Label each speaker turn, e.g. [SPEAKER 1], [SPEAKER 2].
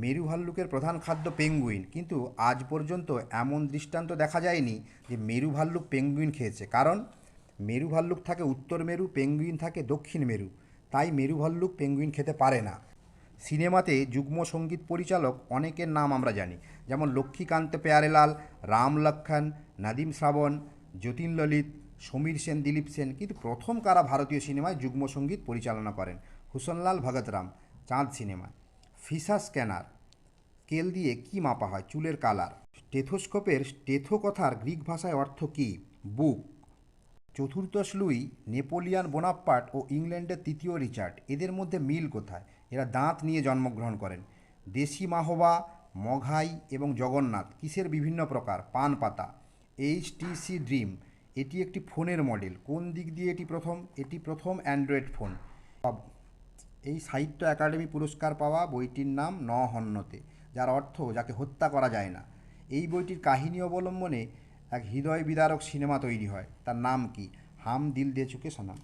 [SPEAKER 1] মেরু ভাল্লুকের প্রধান খাদ্য পেঙ্গুইন। কিন্তু আজ পর্যন্ত এমন দৃষ্টান্ত দেখা যায়নি যে মেরু ভাল্লুক পেঙ্গুইন খেয়েছে। কারণ মেরু ভাল্লুক থাকে উত্তর মেরু, পেঙ্গুইন থাকে দক্ষিণ মেরু। তাই মেরু ভাল্লুক পেঙ্গুইন খেতে পারে না। সিনেমাতে যুগ্ম সংগীত পরিচালক অনেকের নাম আমরা জানি। যেমন লক্ষ্মীকান্ত পেয়ারেলাল, রাম লক্ষণ, নাদিম শ্রাবণ, যতীন ললিত, সমীর সেন, দিলীপ সেন। কিন্তু প্রথম কারা ভারতীয় সিনেমায় যুগ্ম সংগীত পরিচালনা করেন? হুসনলাল ভগতরাম, চাঁদ সিনেমায়। Visa scanner. স্কেল দিয়ে কি মাপা হয়? চুলের কালার। স্টেথোস্কোপের স্টেথো কথার গ্রিক ভাষায় অর্থ কী? বুক। চতুর্দশ লুই, নেপোলিয়ান বোনাপ্পাট ও ইংল্যান্ডের তৃতীয় রিচার্ড। এদের মধ্যে মিল কোথায়? এরা দাঁত নিয়ে জন্মগ্রহণ করেন। দেশি মাহবা, মঘাই এবং জগন্নাথ কিসের বিভিন্ন প্রকার? পান পাতা। HTC dream. এটি একটি ফোনের মডেল। কোন দিক দিয়ে এটি প্রথম? এটি প্রথম অ্যান্ড্রয়েড ফোন। এই সাহিত্য একাডেমি পুরস্কার পাওয়া বইটির নাম ন হন্যতে, যার অর্থ যাকে হত্যা করা যায় না। এই বইটির কাহিনী অবলম্বনে এক হৃদয় বিদারক সিনেমা তৈরি হয়। তার নাম কি? হাম দিল দে চুকে সনম।